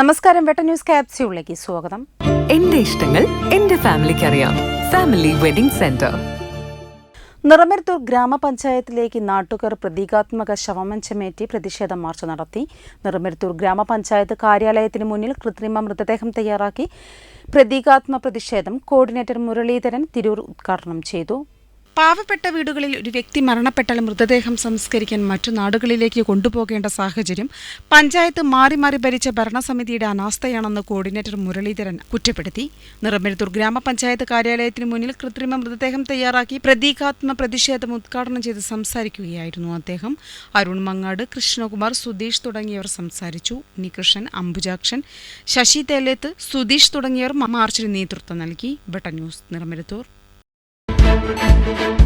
നമസ്കാരം വെട്ട ന്യൂസ് ക്യാപ്സ്യൂളിലേക്ക് സ്വാഗതം. എന്റെ ഇഷ്ടങ്ങൾ എന്റെ ഫാമിലിക്ക് അറിയാം. ഫാമിലി വെഡിംഗ് സെന്റർ നിറമരുത്തൂർ ഗ്രാമപഞ്ചായത്തിലേക്ക് നാട്ടുകാർ പ്രതീകാത്മക ശവമഞ്ചമേറ്റി പ്രതിഷേധ മാർച്ച് നടത്തി. നിറമരുത്തൂർ ഗ്രാമപഞ്ചായത്ത് കാര്യാലയത്തിന് മുന്നിൽ കൃത്രിമ മൃതദേഹം തയ്യാറാക്കി. പ്രതീകാത്മക പ്രതിഷേധം കോർഡിനേറ്റർ മുരളീധരൻ തിരൂർ ഉദ്ഘാടനം ചെയ്തു. പാവപ്പെട്ട വീടുകളിൽ ഒരു വ്യക്തി മരണപ്പെട്ടാൽ മൃതദേഹം സംസ്കരിക്കാൻ മറ്റു നാടുകളിലേക്ക് കൊണ്ടുപോകേണ്ട സാഹചര്യം പഞ്ചായത്ത് മാറി മാറി ഭരിച്ച ഭരണസമിതിയുടെ അനാസ്ഥയാണെന്ന് കോർഡിനേറ്റർ മുരളീധരൻ കുറ്റപ്പെടുത്തി. നിറമരുത്തൂർ ഗ്രാമപഞ്ചായത്ത് കാര്യാലയത്തിന് മുന്നിൽ കൃത്രിമ മൃതദേഹം തയ്യാറാക്കി പ്രതീകാത്മക പ്രതിഷേധം ഉദ്ഘാടനം ചെയ്ത് സംസാരിക്കുകയായിരുന്നു അദ്ദേഹം. അരുൺ മങ്ങാട് കൃഷ്ണകുമാർ സുധീഷ് തുടങ്ങിയവർ സംസാരിച്ചു. ഉണ്ണികൃഷ്ണൻ അംബുജാക്ഷൻ ശശി തേലേത്ത് സുധീഷ് തുടങ്ങിയവർ മാർച്ചിന് നേതൃത്വം നൽകി. ബട്ട ന്യൂസ് നിറമരുത്തൂർ. thank you